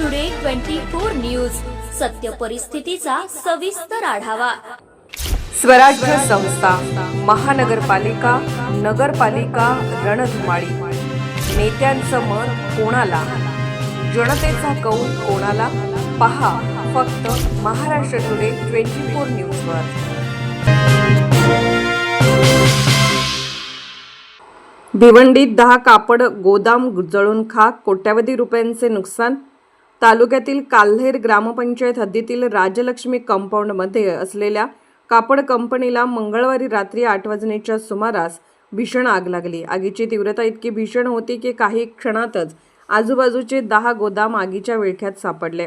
Today twenty four news सत्य परिस्थितीचा सविस्तर आढावा. स्वराज्य संस्था महानगरपालिका नगरपालिका रणधुमाळी. नेत्यांचं मत कोणाला? जनतेचा कौल कोणाला? पहा फक्त महाराष्ट्र टुडे ट्वेंटी फोर न्यूजवर भिवंडीत दहा कापड गोदाम जळून खाक कोट्यावधी रुपयांचे नुकसान? तालुक्यातील काल्हेर ग्रामपंचायत हद्दीतील राजलक्ष्मी कंपाऊंडमध्ये असलेल्या कापड कंपनीला मंगळवारी रात्री आठ वाजण्याच्या सुमारास भीषण आग लागली. आगीची तीव्रता इतकी भीषण होती की काही क्षणातच आजूबाजूचे दहा गोदाम आगीच्या विळख्यात सापडले.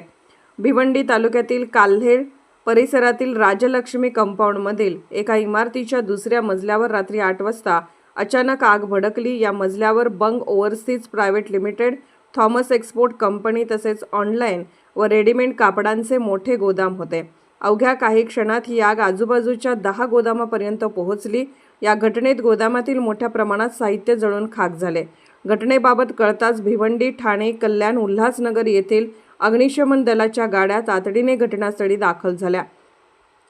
भिवंडी तालुक्यातील काल्हेर परिसरातील राजलक्ष्मी कंपाऊंडमधील एका इमारतीच्या दुसऱ्या मजल्यावर रात्री आठ वाजता अचानक आग भडकली. या मजल्यावर Bang overseas private limited Thomas export company तसेच ऑनलाईन व रेडीमेड कापडांचे मोठे गोदाम होते. अवघ्या काही क्षणात ही आग आजूबाजूच्या दहा गोदामापर्यंत पोहोचली. या घटनेत गोदामातील मोठ्या प्रमाणात साहित्य जळून खाक झाले. घटनेबाबत कळताच भिवंडी ठाणे कल्याण उल्हासनगर येथील अग्निशमन दलाच्या गाड्या तातडीने घटनास्थळी दाखल झाल्या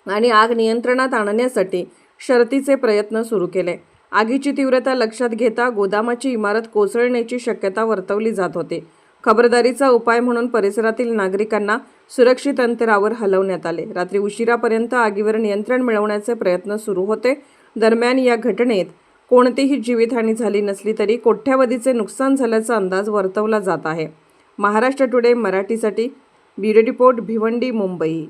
आणि आग नियंत्रणात आणण्यासाठी शर्तीचे प्रयत्न सुरू केले. आगीची तीव्रता लक्षात घेता गोदामाची इमारत कोसळण्याची शक्यता वर्तवली जात होती. खबरदारीचा उपाय म्हणून परिसरातील नागरिकांना सुरक्षित अंतरावर हलवण्यात आले. रात्री उशिरापर्यंत आगीवर नियंत्रण मिळवण्याचे प्रयत्न सुरू होते. दरम्यान या घटनेत कोणतीही जीवितहानी झाली नसली तरी कोट्यावधीचे नुकसान झाल्याचा अंदाज वर्तवला जात आहे. महाराष्ट्र टुडे मराठीसाठी ब्युरो रिपोर्ट भिवंडी मुंबई.